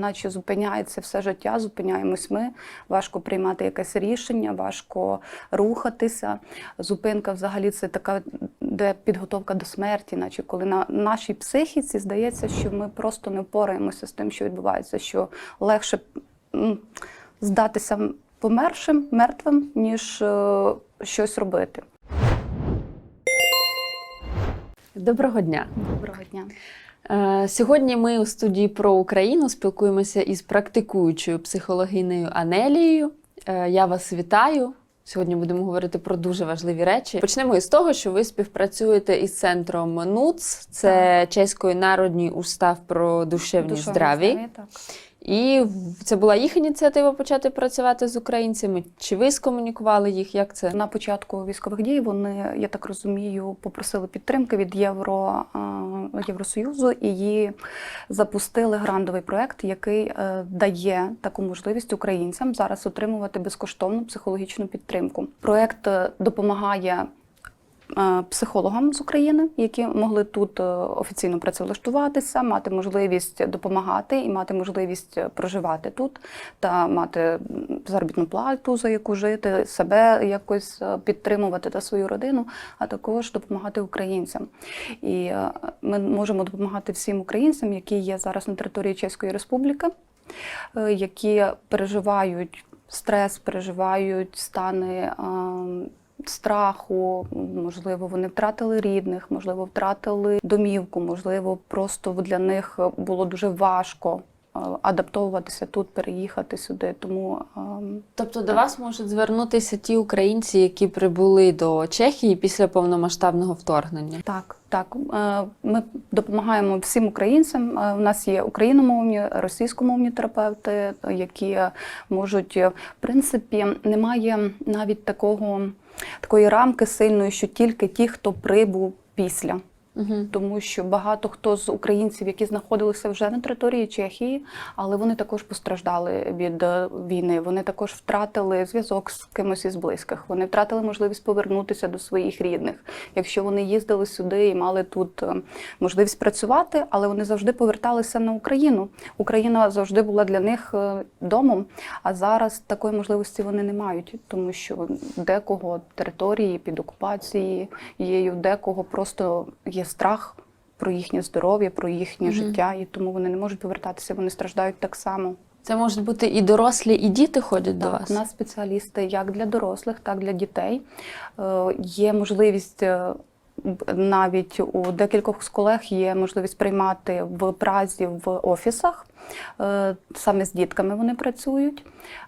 наче зупиняється все життя, зупиняємось ми. Важко приймати якесь рішення, важко рухатися. Зупинка взагалі це така, де підготовка до смерті, наче коли на нашій психіці здається, що ми просто не впораємося з тим, що відбувається, що легше здатися помершим, мертвим, ніж е, щось робити. Доброго дня. Доброго дня. Е, Сьогодні ми у студії про Україну спілкуємося із практикуючою психологинею Анелією. Е, Я вас вітаю. Сьогодні будемо говорити про дуже важливі речі. Почнемо із того, що ви співпрацюєте із центром НУЦ, це Чеської народній устав про душевні здраві. І це була їх ініціатива почати працювати з українцями. Чи ви скомунікували їх? Як це? На початку військових дій вони, я так розумію, попросили підтримки від Євро, е, Євросоюзу і її запустили грандовий проект, який е, дає таку можливість українцям зараз отримувати безкоштовну психологічну підтримку. Проект е, допомагає. Е, Психологам з України, які могли тут е, офіційно працевлаштуватися, мати можливість допомагати і мати можливість е, проживати тут та мати заробітну плату, за яку жити, себе якось підтримувати та свою родину, а також допомагати українцям. І ми можемо допомагати всім українцям, які є зараз на території Чеської Республіки, які переживають стрес, переживають стани. Страху, можливо, вони втратили рідних, можливо, втратили домівку, можливо, просто для них було дуже важко е, адаптовуватися тут, переїхати сюди. Тому ем, Тобто до вас можуть звернутися ті українці, які прибули до Чехії після повномасштабного вторгнення. Так, так. Е, Ми допомагаємо всім українцям. Е, У нас є україномовні, російськомовні терапевти, які можуть, в принципі, немає навіть такого такої рамки сильної, що тільки ті, хто прибув після. Угу. Тому що багато хто з українців, які знаходилися вже на території Чехії, але вони також постраждали від е, війни. Вони також втратили зв'язок з кимось із близьких. Вони втратили можливість повернутися до своїх рідних. Якщо вони їздили сюди і мали тут е, можливість працювати, але вони завжди поверталися на Україну. Україна завжди була для них е, домом. А зараз такої можливості вони не мають, тому що декого території під окупацією, декого просто є страх про їхнє здоров'я, про їхнє Мгм. життя, і тому вони не можуть повертатися. Вони страждають так само. Це можуть бути і дорослі, і діти ходять до вас. у нас спеціалісти як для дорослих, так і для дітей. Е, Є можливість. е, Навіть у декількох з колег є можливість приймати в Празі в офісах. Е, Саме з дітками вони працюють.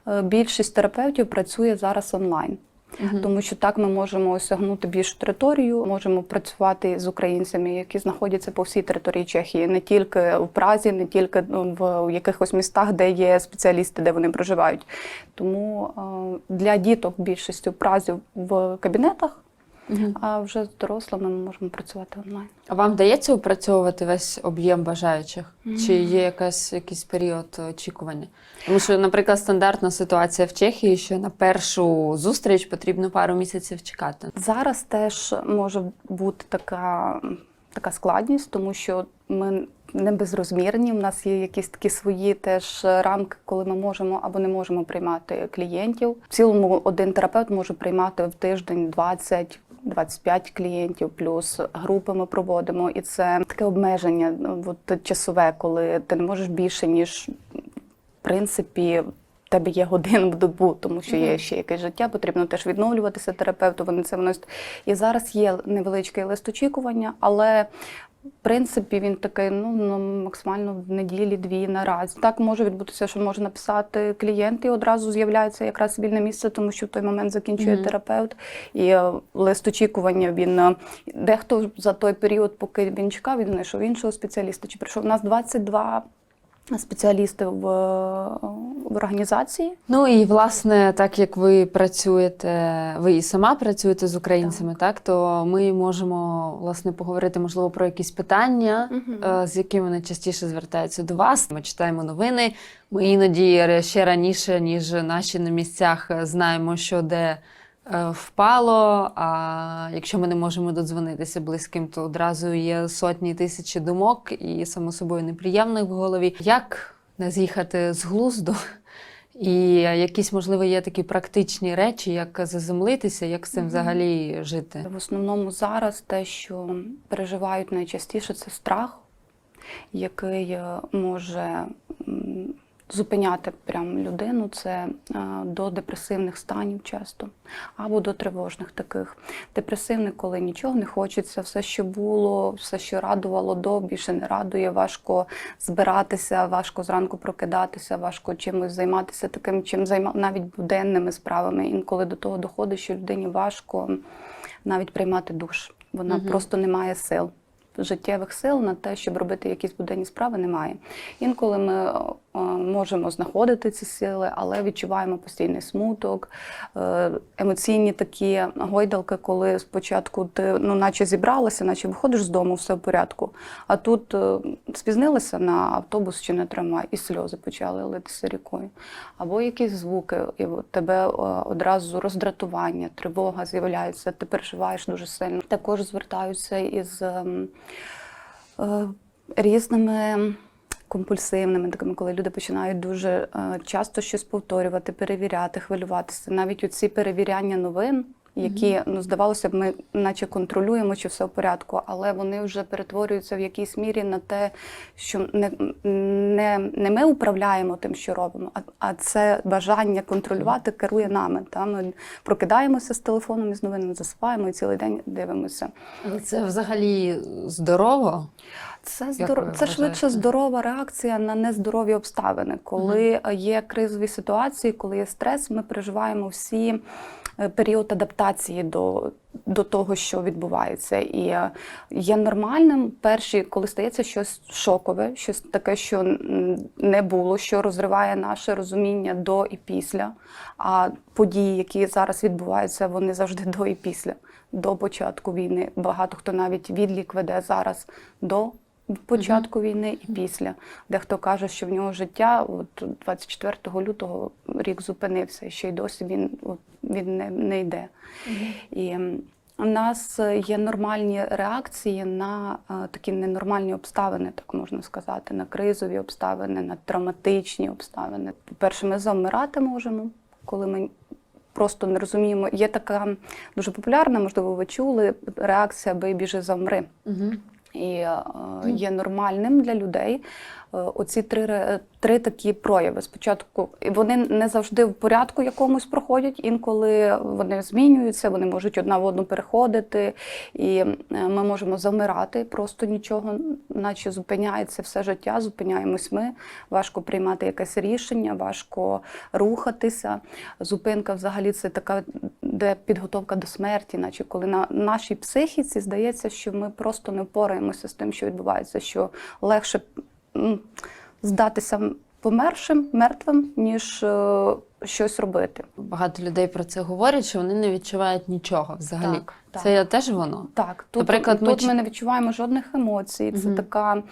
Е, Більшість терапевтів працює зараз онлайн. Тому що так ми можемо осягнути більшу територію, можемо працювати з українцями, які знаходяться по всій території Чехії, не тільки в Празі, не тільки ну, в якихось містах, де є спеціалісти, де вони проживають. Тому е, для діток більшістю в Празі в кабінетах, А вже з дорослими ми можемо працювати онлайн. А вам вдається опрацьовувати весь об'єм бажаючих? Чи є якась, якийсь період очікування? Тому що, наприклад, стандартна ситуація в Чехії, що на першу зустріч потрібно пару місяців чекати. Зараз теж може бути така, така складність, тому що ми не безрозмірні. У нас є якісь такі свої теж рамки, коли ми можемо або не можемо приймати клієнтів. В цілому один терапевт може приймати в тиждень 20 25 клієнтів, плюс групи ми проводимо, і це таке обмеження ну, от, часове, коли ти не можеш більше ніж в принципі. Тебе є годин в добу, тому що є ще якесь життя, потрібно теж відновлюватися терапевту. Вони це вносять. І зараз є невеличкий лист очікування, але в принципі він такий, ну, ну максимально в неділі-дві наразі. Так може відбутися, що може написати клієнт, і одразу з'являється якраз вільне місце, тому що в той момент закінчує Мгм. терапевт. І е, лист очікування він е, дехто за той період, поки він чекав, він знайшов іншого спеціаліста. Чи прийшов у нас 22 спеціалісти в, в організації. Ну і власне, так як ви працюєте, ви і сама працюєте з українцями, так, то ми можемо власне поговорити, можливо, про якісь питання, е, з якими вони частіше звертаються до вас. Ми читаємо новини. Ми іноді ще раніше, ніж наші на місцях, е, знаємо, що де впало. А якщо ми не можемо додзвонитися близьким, то одразу є сотні тисячі думок і само собою неприємних в голові. Як не з'їхати з глузду. І якісь, можливо, є такі практичні речі, як заземлитися, як з цим взагалі жити. В основному зараз те, що переживають найчастіше, це страх, який е, може зупиняти прям людину. Це е, до депресивних станів часто, або до тривожних таких. Депресивний, коли нічого не хочеться, все, що було, все, що радувало до, більше не радує, важко збиратися, важко зранку прокидатися, важко чимось займатися таким, чим займа навіть буденними справами. Інколи до того доходить, що людині важко навіть приймати душ. Вона Мгм. просто не має сил. Життєвих сил на те, щоб робити якісь буденні справи, немає. Інколи ми е, можемо знаходити ці сили, але відчуваємо постійний смуток, е, емоційні такі гойдалки, коли спочатку ти ну, наче зібралася, наче виходиш з дому, все в порядку. А тут е, спізнилася на автобус чи на трамвай, і сльози почали литися рікою. Або якісь звуки, і тебе одразу роздратування, тривога з'являється, ти переживаєш дуже сильно. Також звертаються із ем, різними компульсивними, такими, коли люди починають дуже е, часто щось повторювати, перевіряти, хвилюватися. Навіть у ці перевіряння новин. Які ну здавалося б, ми наче контролюємо, чи все в порядку, але вони вже перетворюються в якійсь мірі на те, що не, не, не ми управляємо тим, що робимо, а, а це бажання контролювати керує нами. Та ми прокидаємося з телефоном із новинами, засипаємо і цілий день дивимося. Але це взагалі здорово. Це Як здор... ви це швидше здорова реакція на нездорові обставини. Коли є кризові ситуації, коли є стрес, ми переживаємо всі період адаптації до, до того, що відбувається. І е, є нормальним перші, коли стається щось шокове, щось таке, що не було, що розриває наше розуміння до і після. А події, які зараз відбуваються, вони завжди до і після. До початку війни багато хто навіть відлік веде зараз до початку війни і після. Дехто каже, що в нього життя от 24 лютого рік зупинився, і ще й досі він, от, він не, не йде. І м, у нас є нормальні реакції на е, такі ненормальні обставини, так можна сказати, на кризові обставини, на травматичні обставини. По-перше, ми завмирати можемо, коли ми просто не розуміємо. Є така дуже популярна, можливо, ви чули, реакція «бий, біжи, завмри. Угу. І е, є нормальним для людей е, оці три, три такі прояви. Спочатку вони не завжди в порядку якомусь проходять, інколи вони змінюються, вони можуть одна в одну переходити, і е, ми можемо замирати, просто нічого, наче зупиняється все життя, зупиняємось ми. Важко приймати якесь рішення, важко рухатися. Зупинка взагалі це така, де підготовка до смерті, наче коли на нашій психіці здається, що ми просто не впораємося з тим, що відбувається, що легше здатися помершим, мертвим, ніж е, щось робити. Багато людей про це говорять, що вони не відчувають нічого взагалі. Так, так. Це теж воно. Так, тут, Наприклад, ми тут чи- ми не відчуваємо жодних емоцій. Це Мгм. така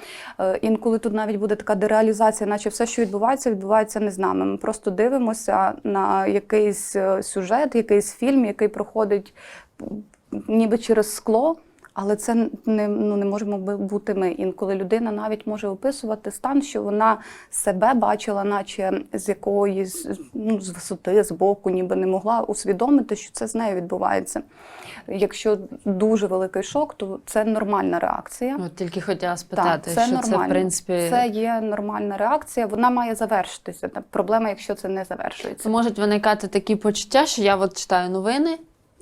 е, інколи тут навіть буде така дереалізація, наче все, що відбувається, відбувається не з нами. Ми просто дивимося на якийсь е, сюжет, якийсь фільм, який проходить ніби через скло. Але це не, ну, не можемо бути ми. Інколи людина навіть може описувати стан, що вона себе бачила, наче з якоїсь ну, з висоти, з боку, ніби не могла усвідомити, що це з нею відбувається. Якщо дуже великий шок, то це нормальна реакція. От тільки хотіла спитати, це що це в принципі Це є нормальна реакція. Вона має завершитися. Проблема, якщо це не завершується. Можуть виникати такі почуття, що я от читаю новини,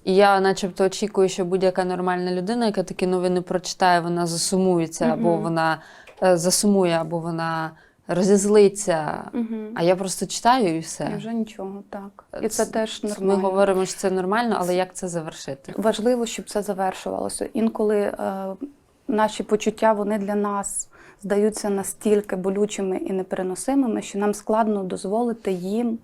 і я, начебто, очікую, що будь-яка нормальна людина, яка такі новини прочитає, вона засумується, або вона е, засумує, або вона розізлиться. Угу. А я просто читаю і все. І вже нічого, так. І це теж нормально. Ми говоримо, що це нормально, але як це завершити? Важливо, щоб це завершувалося. Інколи е, наші почуття вони для нас здаються настільки болючими і непереносимими, що нам складно дозволити їм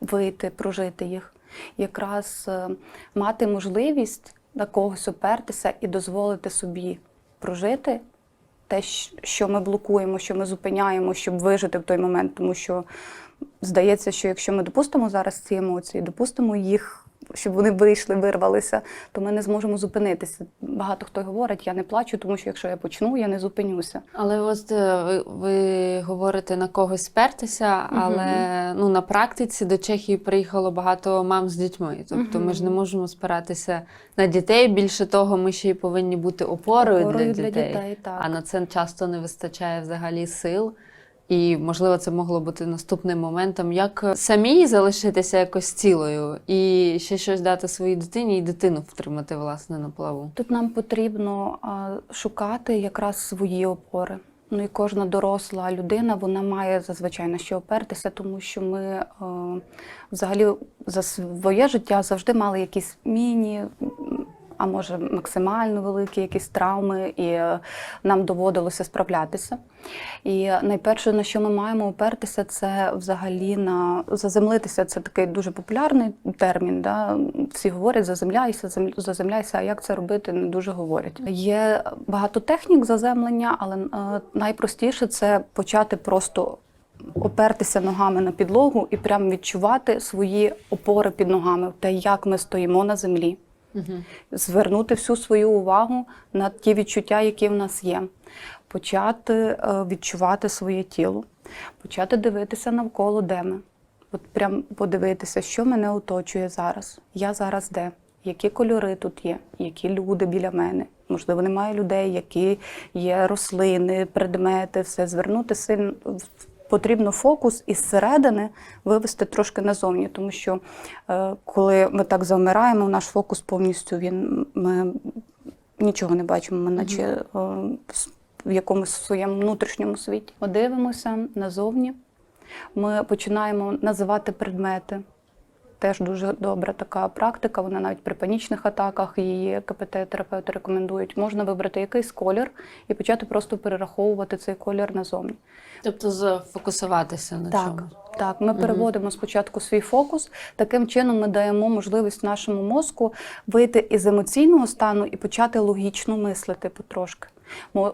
вийти, прожити їх. Якраз е, мати можливість на когось опертися і дозволити собі прожити те, що ми блокуємо, що ми зупиняємо, щоб вижити в той момент, тому що здається, що якщо ми допустимо зараз ці емоції, допустимо їх щоб вони вийшли, вирвалися, то ми не зможемо зупинитися. Багато хто говорить, я не плачу, тому що якщо я почну, я не зупинюся. Але ось е, ви, ви говорите на когось спертися, але ну на практиці до Чехії приїхало багато мам з дітьми. Тобто ми ж не можемо спиратися на дітей. Більше того, ми ще й повинні бути опорою, Опорою для, для дітей. дітей, так. А на це часто не вистачає взагалі сил. І можливо, це могло бути наступним моментом, як самій залишитися якось цілою, і ще щось дати своїй дитині, і дитину втримати власне на плаву. Тут нам потрібно шукати якраз свої опори. Ну і кожна доросла людина вона має зазвичай на що опертися, тому що ми е, взагалі за своє життя завжди мали якісь міні, а може максимально великі якісь травми, і е, нам доводилося справлятися. І найперше, на що ми маємо опертися, це взагалі на заземлитися. Це такий дуже популярний термін. Да? Всі говорять заземляйся, зем- заземляйся, а як це робити, не дуже говорять. Є багато технік заземлення, але е, найпростіше це почати просто. Опертися ногами на підлогу і прямо відчувати свої опори під ногами, те, як ми стоїмо на землі Угу. звернути всю свою увагу на ті відчуття, які в нас є, почати е, відчувати своє тіло, почати дивитися навколо, де ми. От прям подивитися, що мене оточує зараз. Я зараз де? Які кольори тут є, які люди біля мене. Можливо, немає людей, які є рослини, предмети, все звернути сильно потрібно фокус із середини вивести трошки назовні, тому що е, коли ми так завмираємо, наш фокус повністю він ми нічого не бачимо, ми наче е, в якомусь своєму внутрішньому світі. Ми дивимося назовні. Ми починаємо називати предмети. Теж дуже добра така практика. Вона навіть при панічних атаках її КПТ-терапевти рекомендують. Можна вибрати якийсь колір і почати просто перераховувати цей колір назовні. Тобто зафокусуватися на Так, чомусь. так. Ми переводимо спочатку свій фокус. Таким чином ми даємо можливість нашому мозку вийти із емоційного стану і почати логічно мислити потрошки.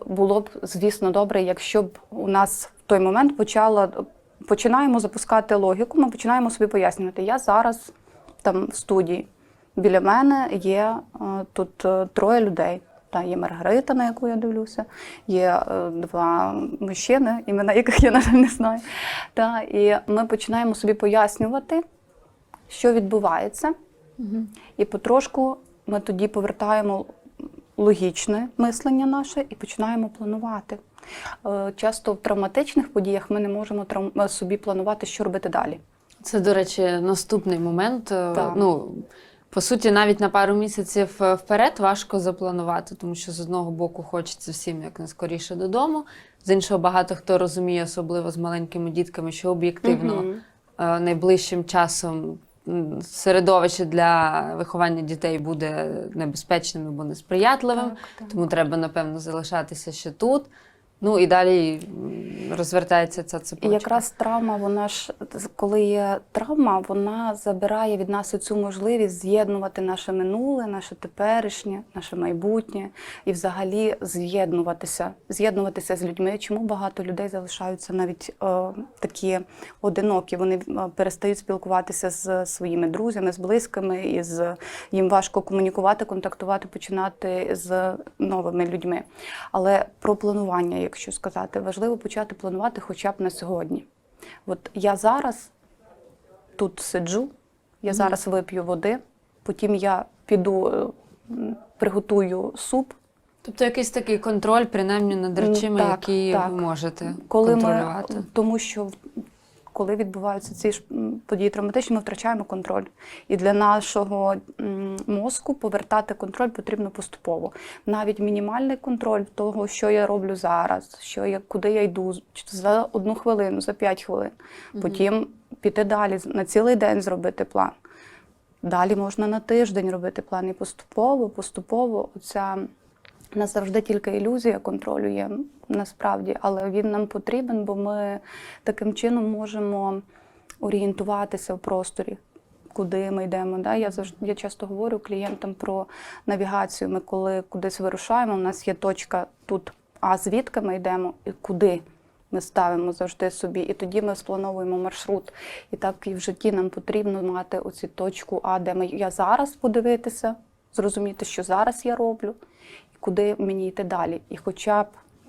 Було б, звісно, добре, якщо б у нас в той момент почала починаємо запускати логіку, ми починаємо собі пояснювати. Я зараз там в студії. Біля мене є е, тут е, троє людей. Та є Маргарита, на яку я дивлюся, є е, два мужчини, імена яких я на жаль не знаю. Та, і ми починаємо собі пояснювати, що відбувається, і потрошку ми тоді повертаємо логічне мислення наше і починаємо планувати. Е, Часто в травматичних подіях ми не можемо трав- собі планувати, що робити далі. Це, до речі, наступний момент. Е, Так. Ну, по суті, навіть на пару місяців е, вперед важко запланувати, тому що з одного боку хочеться всім як скоріше додому. З іншого, багато хто розуміє, особливо з маленькими дітками, що об'єктивно е, найближчим часом середовище для виховання дітей буде небезпечним або несприятливим. Так, так. Тому треба, напевно, залишатися ще тут. Ну і далі розвертається ця І якраз травма, вона ж коли є травма, вона забирає від нас цю можливість з'єднувати наше минуле, наше теперішнє, наше майбутнє і взагалі з'єднуватися, з'єднуватися з людьми. Чому багато людей залишаються навіть е, такі одинокі? Вони е, перестають спілкуватися з своїми друзями, з близькими, і з їм важко комунікувати, контактувати, починати з новими людьми. Але про планування, якщо сказати, важливо почати планувати хоча б на сьогодні. От я зараз тут сиджу, я зараз вип'ю води, потім я піду, е, приготую суп. Тобто якийсь такий контроль, принаймні над речами, так, які так. ви можете Коли ми, тому що коли відбуваються ці ж події травматичні, ми втрачаємо контроль. І для нашого мозку повертати контроль потрібно поступово. Навіть мінімальний контроль того, що я роблю зараз, що я, куди я йду за одну хвилину, за п'ять хвилин. Потім піти далі, на цілий день зробити план. Далі можна на тиждень робити план і поступово, поступово оця у нас завжди тільки ілюзія контролю є насправді, але він нам потрібен, бо ми таким чином можемо орієнтуватися в просторі, куди ми йдемо. Да? Я завжди я часто говорю клієнтам про навігацію. Ми коли кудись вирушаємо, у нас є точка тут, а звідки ми йдемо і куди. Ми ставимо завжди собі, і тоді ми сплановуємо маршрут. І так і в житті нам потрібно мати оці точку А, де ми я зараз подивитися, зрозуміти, що зараз я роблю, куди мені йти далі. І хоча б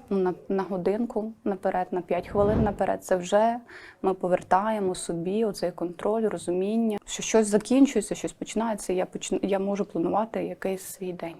ну, на, на годинку наперед, на 5 хвилин наперед, це вже ми повертаємо собі оцей контроль, розуміння, що щось закінчується, щось починається. Я почну, я можу планувати якийсь свій день.